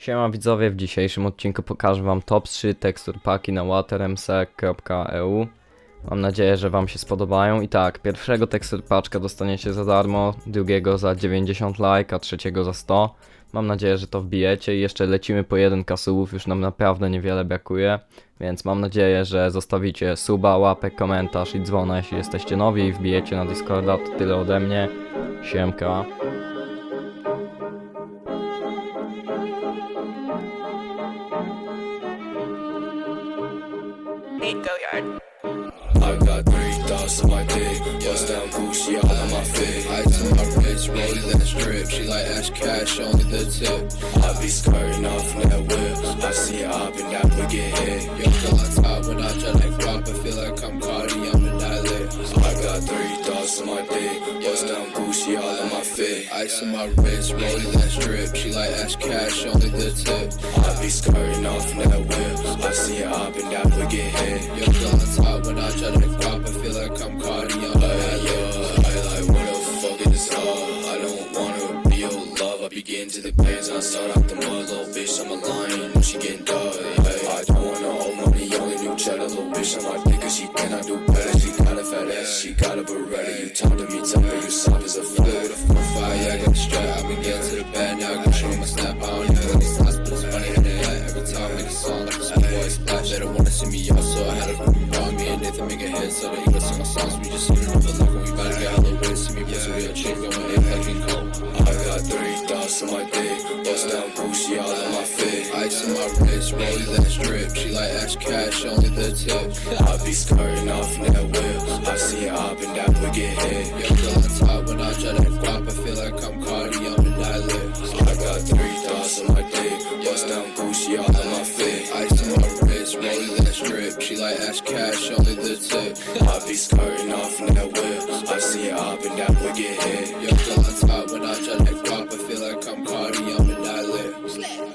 Siema widzowie, w dzisiejszym odcinku pokażę wam top 3 tekstur paki na watermsec.eu Mam nadzieję, że wam się spodobają. I tak, pierwszego tekstur paczka dostaniecie za darmo, drugiego za 90 like, a trzeciego za 100 Mam nadzieję, że to wbijecie. I jeszcze lecimy po jeden kasubów, już nam naprawdę niewiele brakuje. Więc mam nadzieję, że zostawicie suba, łapek, komentarz i dzwona, jeśli jesteście nowi i wbijecie na Discorda, to tyle ode mnie. Siemka Go yard. I got three thoughts on my dick. Bust down Gucci all on my fit. I tell my wrist, rolling that strip. She like Ash Cash, only the tip. I be skirting off in that whip. I see her up and that would get hit. Yo, girl on top when I try like rock. I feel like I'm Cardi, I'm a dilate. I got three thoughts on my dick. Bust down Gucci all on my fit. Ice on my wrist, rolling that strip. She like Ash Cash, only the tip. I be skirting off in that whip. Love. I be getting to the and I start out the mud. Little bitch, I'm a lion. When she getting dug. Hey, I don't want no old money, only new cheddar. Little bitch, I'm dick 'cause she cannot do better. She got a fat ass, she got a Beretta. You talk to me, tell me you soft as a flirt. The five, yeah, I got the strap. I been getting to the bed now. I can show my snap. I don't even like these it's funny in the. Every time I make a song, like a boy splash. They don't wanna see me out, so I had to wrong. Me and Nathan make a hit, so they even sing my songs. We just sing another like when we about to get hella wit. See me a real all on my fit. Ice on my wrist, rolling that strip. She like Ash Cash, only the tip. I be skirting off in that whip. I see her up and that would get hit. Yo, girl on top when I try to pop. I feel like I'm Cardi, I'm a dilate. I got three thoughts on my dick. Bust down Gucci all on my fit. Ice on my wrist, rolling that strip. She like Ash Cash, only the tip. I be skirting off in that whip. I see her up and that would get hit. Yo, girl on top when I try to Slap.